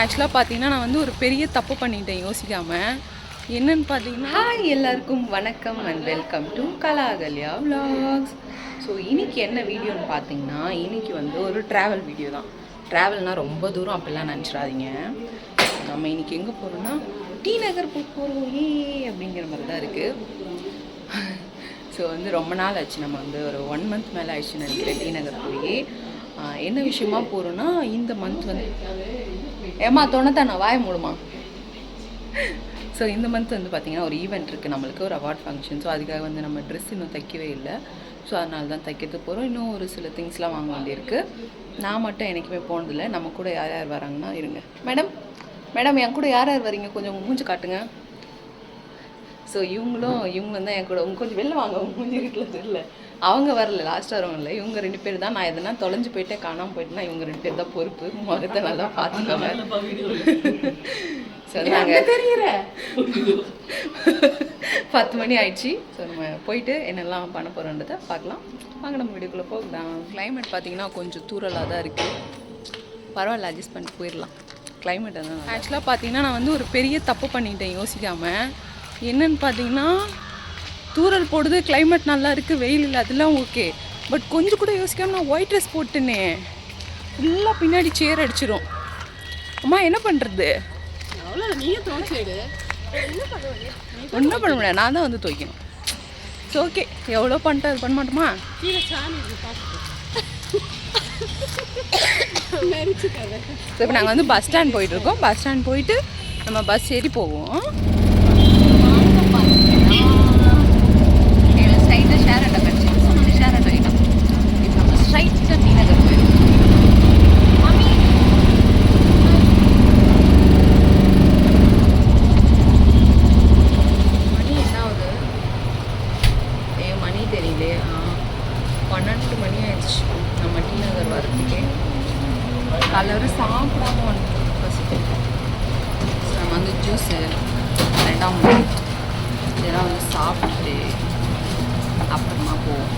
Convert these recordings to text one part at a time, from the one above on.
ஆக்சுவலாக பார்த்தீங்கன்னா நான் வந்து ஒரு பெரிய தப்பு பண்ணிட்டேன் யோசிக்காமல் என்னன்னு பார்த்தீங்கன்னா ஹாய் எல்லாருக்கும் வணக்கம் and welcome to Kalakalya vlogs so இன்றைக்கி என்ன வீடியோன்னு பார்த்தீங்கன்னா இன்னைக்கு வந்து ஒரு ட்ராவல் வீடியோ தான். ட்ராவல்னால் ரொம்ப தூரம் அப்படிலாம் நினச்சிடாதீங்க. நம்ம இன்னைக்கு எங்கே போகிறோம்னா டி நகர் போகிறோம் ஏ அப்படிங்கிற மாதிரி தான் இருக்குது ஸோ வந்து ரொம்ப நாள் ஆச்சு. நம்ம வந்து ஒரு ஒன் மந்த் மேலே ஆயிடுச்சு நினைக்கிறேன். டி நகர் போய். என்ன விஷயமா போகிறோன்னா இந்த மந்த் வந்து ஏமா தொண்ணூத்தாண்ணா வாய மூடுமா? ஸோ இந்த மந்த் வந்து பார்த்திங்கன்னா ஒரு ஈவெண்ட் இருக்குது நம்மளுக்கு ஒரு அவார்ட் ஃபங்க்ஷன் ஸோ அதுக்காக வந்து நம்ம ட்ரெஸ் இன்னும் தைக்கவே இல்லை. ஸோ அதனால தான் தைக்கிறது போகிறோம் இன்னும் ஒரு சில திங்ஸ்லாம் வாங்க வேண்டியிருக்கு. நான் மட்டும் என்றைக்குமே போனதில்லை. நம்ம கூட யார் யார் வராங்கன்னா இருங்க. மேடம் மேடம் என் கூட யார் யார் வரீங்க? கொஞ்சம் மூஞ்சி காட்டுங்க. ஸோ இவங்களும் இவங்களும் தான் என் கூட. கொஞ்சம் வெளில வாங்க. மூஞ்சி வீட்டில் தெரியல. அவங்க வரல லாஸ்ட் வரவங்க இல்லை. இவங்க ரெண்டு பேர் தான். நான் எதனா தொலைஞ்சு போயிட்டே காணாமல் போயிட்டுனா இவங்க ரெண்டு பேர் தான் பொறுப்பு. முகத்தை நல்லா பார்த்துக்கோங்க ஸோ நாங்கள் பத்து மணி ஆயிடுச்சு. ஸோ நம்ம போயிட்டு என்னெல்லாம் பண்ண போகிறோன்றதை பார்க்கலாம் வாங்க நம்ம வீடியோக்குள்ளே போகலாம். கிளைமேட் பார்த்தீங்கன்னா கொஞ்சம் தூரலாக தான் இருக்குது பரவாயில்ல அட்ஜஸ்ட் பண்ணி போயிடலாம். கிளைமேட் தான் ஆக்சுவலாக பார்த்தீங்கன்னா நான் வந்து ஒரு பெரிய தப்பு பண்ணிட்டேன் யோசிக்காமல் என்னன்னு பார்த்தீங்கன்னா தூரல் போடுது கிளைமேட் நல்லா இருக்குது வெயில் இல்லை அதெல்லாம் ஓகே பட் கொஞ்சம் கூட யோசிக்காமல் நான் ஒயிட் ட்ரெஸ் போட்டுனே ஃபுல்லாக பின்னாடி சேர் அடிச்சிரும். அம்மா என்ன பண்ணுறது ஒன்றும் பண்ண முடியாது நான் தான் வந்து துவைக்கணும். ஸோ ஓகே எவ்வளோ பண்ணிட்டு அது பண்ண மாட்டோமா? இப்போ நாங்கள் வந்து பஸ் ஸ்டாண்ட் போயிட்டுருக்கோம் பஸ் ஸ்டாண்ட் போயிட்டு நம்ம பஸ் ஏறி போவோம் ஸ்ட்ரைட்டாக ஷேர் ஆட்டோ கிடச்சி ஸோ நம்ம ஷேர் ஆட்டோ ஆகிட்டோம் இப்போ நம்ம ஸ்ட்ரைட்டாக டி நகர் போயிடும் மணி என்ன ஆகுது ஏ மணி தெரியலையே ஆ பன்னெண்டு மணி ஆயிடுச்சு நம்ம டி நகர் வரதுக்கே கலரு சாப்பிடாம வந்துட்டோம் ஃபஸ்ட்டு ஸோ நம்ம வந்து ஜூஸு மணி இதெல்லாம் வந்து சாப்பிட்டுட்டு அப்புறமா போவோம்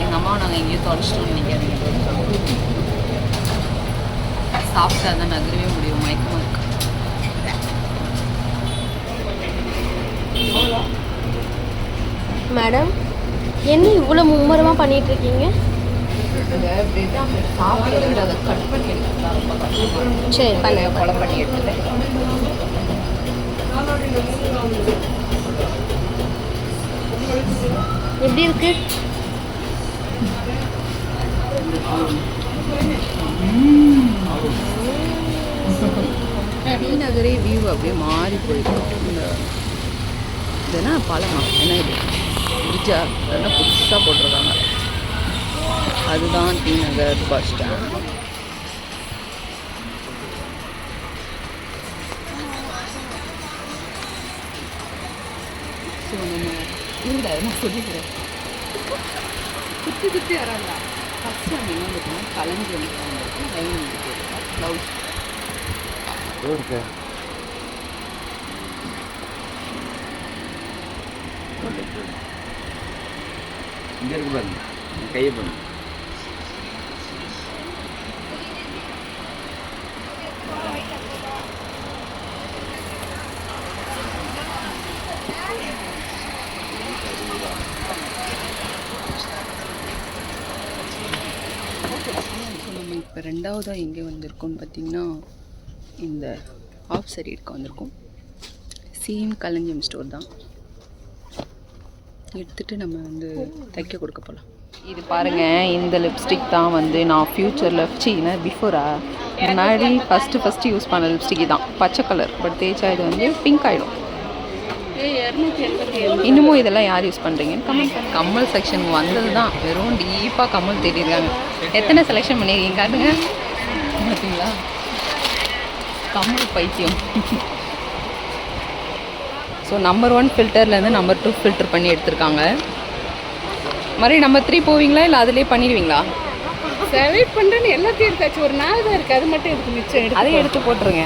எங்கள் அம்மாவை நாங்கள் எங்கேயோ தொலைச்சிட்டோம்னு நினைக்காதீங்க சாப்பிட்டா தான் நகரவே முடியும் மயக்கமாக இருக்கு மேடம் என்ன இவ்வளோ மும்முரமாக பண்ணிட்டு இருக்கீங்க சாப்பிட்டு சரி பண்ண கொலை பண்ணி எடுத்துட்டேன். எப்படி இருக்கு? டி நகரே வியூ அப்படியே மாறி போயிடும் இந்த இதென்ன பாலமா என்ன இது? பிரிட்ஜா அதெல்லாம் புதுசாக போட்டிருக்காங்க. அதுதான் T Nagar bus stand so நம்ம இல்லை நான் சொல்லிக்கிறேன் சுற்றி சுற்றி வராங்க ஃபஸ்ட்டு நம்ம என்ன இருக்கணும் கலஞ்சி வந்து வந்திருக்கோம் லைன் வந்து ப்ளவுஸ் இங்க இருக்கு பாருங்க என் கையை பாருங்க ஸோ நம்ம இப்போ ரெண்டாவதாக எங்கே வந்திருக்கோம்னு பார்த்தீங்கன்னா இந்த ஆஃப் சரீடுக்கு வந்திருக்கோம். சேம் கலஞ்சியம் ஸ்டோர் தான். எடுத்துட்டு நம்ம வந்து தைக்க கொடுக்க போகலாம் இது பாருங்கள் இந்த லிப்ஸ்டிக் தான் வந்து நான் ஃப்யூச்சரில் சீனா பிஃபோரா முன்னாடி ஃபஸ்ட்டு ஃபஸ்ட்டு யூஸ் பண்ண லிப்ஸ்டிக் தான். பச்சை கலர் பட் தேய்ச்சா இது வந்து பிங்க் ஆகிடும் இன்னமும் இதெல்லாம் யார் யூஸ் பண்ணுறீங்கன்னு கமல் கமல் செக்ஷன் வந்தது தான். வெறும் டீப்பாக கமல் தேடிருக்காங்க எத்தனை செலெக்ஷன் பண்ணியிருக்கீங்க காட்டுங்க. பார்த்தீங்களா கமல் பைத்தியம். ஸோ நம்பர் ஒன் ஃபில்டர்லேருந்து நம்பர் டூ ஃபில்டர் பண்ணி எடுத்திருக்காங்க. மாதிரி நம்பர் த்ரீ போவீங்களா? இல்லை அதிலே பண்ணிடுவீங்களா? செலக்ட் பண்ணுறேன்னு எல்லாத்தையும் எடுத்தாச்சு. ஒரு நாள் தான் இருக்குது அது மட்டும் இதுக்கு மிச்சம்? எடுத்து அதையும் எடுத்து போட்டுருங்க.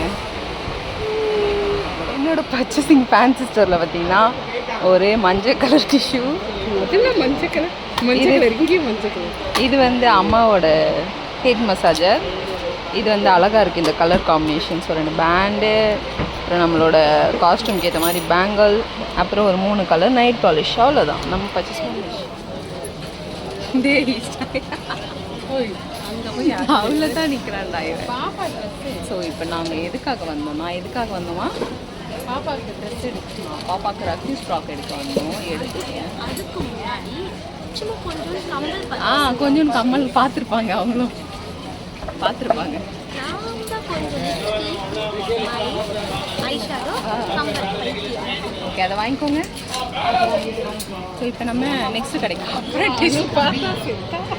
என்னோட பர்ச்சேசிங் ஃபேன்சி ஸ்டோரில் பார்த்தீங்கன்னா ஒரு மஞ்சள் கலர் டிஷ்யூ அதெல்லாம் மஞ்சள் கலர் மஞ்சள் கலர் இங்கேயும் மஞ்சள் கலர் இது வந்து அம்மாவோட ஹெட் மசாஜர் இது வந்து அழகாக இருக்குது இந்த கலர் காம்பினேஷன் ஸோ ரெண்டு பேண்டு அப்புறம் நம்மளோட காஸ்டியூம்க்கு ஏற்ற மாதிரி பேங்கிள் அப்புறம் ஒரு மூணு கலர் நைட் பாலிஷ் அவ்வளோதான் நம்ம பர்ச்சேஸ் அவ்வளோ தான் நிற்கிறான்டா ஸோ இப்போ நாங்கள் எதுக்காக வந்தோம்? நான் எதுக்காக வந்தோமா? பாப்பாவுக்கு ட்ரெஸ் எடுத்து பாப்பாக்கு ரக்யூ ஸ்டாக் எடுக்க வந்தோம் எடுத்துட்டேன் அதுக்கு முன்னாடி ஆ கொஞ்சம் கம்மல் பார்த்துருப்பாங்க அவங்களும். பார்த்துருப்பாங்க ஓகே அதை வாங்கிக்கோங்க. ஸோ இப்போ நம்ம நெக்ஸ்ட் கிடைக்கும் அப்ரண்டிஸ்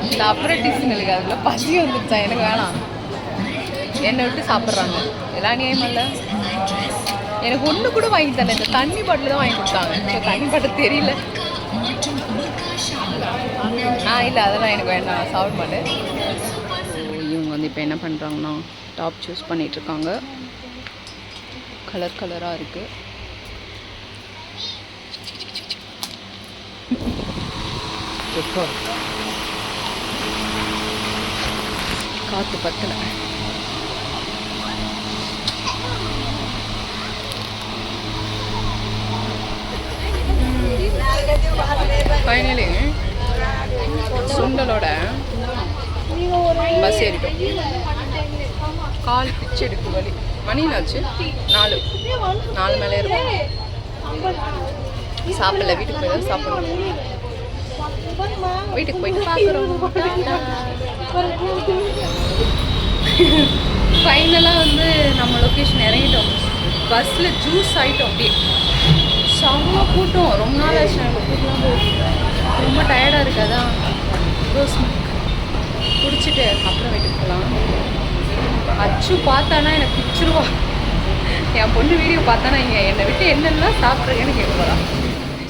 இந்த அப்ரண்டிஸ்ங்களுக்கு அதில் பசி வந்துருச்சா? எனக்கு வேணாம். என்னை விட்டு சாப்பிட்றாங்க. எல்லாம் நியாயம் இல்லை? எனக்கு ஒன்று கூட வாங்கி தரல. இந்த தண்ணி பாட்டில் தான் வாங்கி கொடுத்தாங்க. ஸோ தண்ணி பாட்டில் தெரியல. ஆ இல்லை அதெல்லாம் எனக்கு வேண்டாம். சாப்பிட மாட்டேன். இவங்க வந்து இப்போ என்ன பண்ணுறாங்கன்னா டாப் சூஸ் பண்ணிகிட்ருக்காங்க கலர் கலராக இருக்குது காற்று பத்தலை. Finally சுண்டலோட bus ஏறிட்டோம். கால் பிச்சு எடுக்கு வலி மணினாச்சு நாலு. நாலு மேலே இருக்கும். சாப்பிடல. வீட்டுக்கு போய் தான் சாப்பிடணும். வீட்டுக்கு போயிட்டு பார்க்குறோம். ஃபைனலாக வந்து நம்ம லொக்கேஷன் இறங்கிட்டோம். பஸ்ஸில் ஜூஸ் ஆகிட்டோம் அப்படியே. செம்ம கூட்டம். ரொம்ப நாள் ஆச்சு நாங்கள் கூட்டலாம் போய். ரொம்ப டயர்டாக இருக்காதா ரோஸ் மில்க் குடிச்சிட்டு அப்புறம் வீட்டுக்கு போகலாம் அச்சு பார்த்தானா எனக்கு பிடிச்சிருவா என் பொண்ணு வீடியோ பார்த்தானா இங்கே? என்னை விட்டு என்னெல்லாம் சாப்பிட்றேன்னு கேட்க போகிறா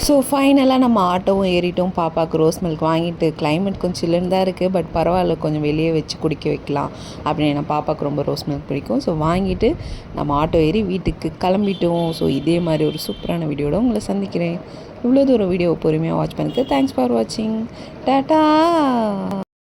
ஸோ ஃபைனலாக நம்ம ஆட்டோவும் ஏறிட்டோம். பாப்பாவுக்கு ரோஸ் மில்க் வாங்கிட்டு கிளைமேட் கொஞ்சம் சில்லுன்னு தான் இருக்குது பட் பரவாயில்ல கொஞ்சம் வெளியே வச்சு குடிக்க வைக்கலாம். அப்படின்னு நான் பாப்பாவுக்கு ரொம்ப ரோஸ் மில்க் பிடிக்கும். ஸோ வாங்கிட்டு நம்ம ஆட்டோ ஏறி வீட்டுக்கு கிளம்பிட்டோம். ஸோ இதே மாதிரி ஒரு சூப்பரான வீடியோட உங்களை சந்திக்கிறேன். இவ்வளோ தூரம் வீடியோ பொறுமையாக வாட்ச் பண்ணுறது தேங்க்ஸ் ஃபார் வாட்சிங் டாட்டா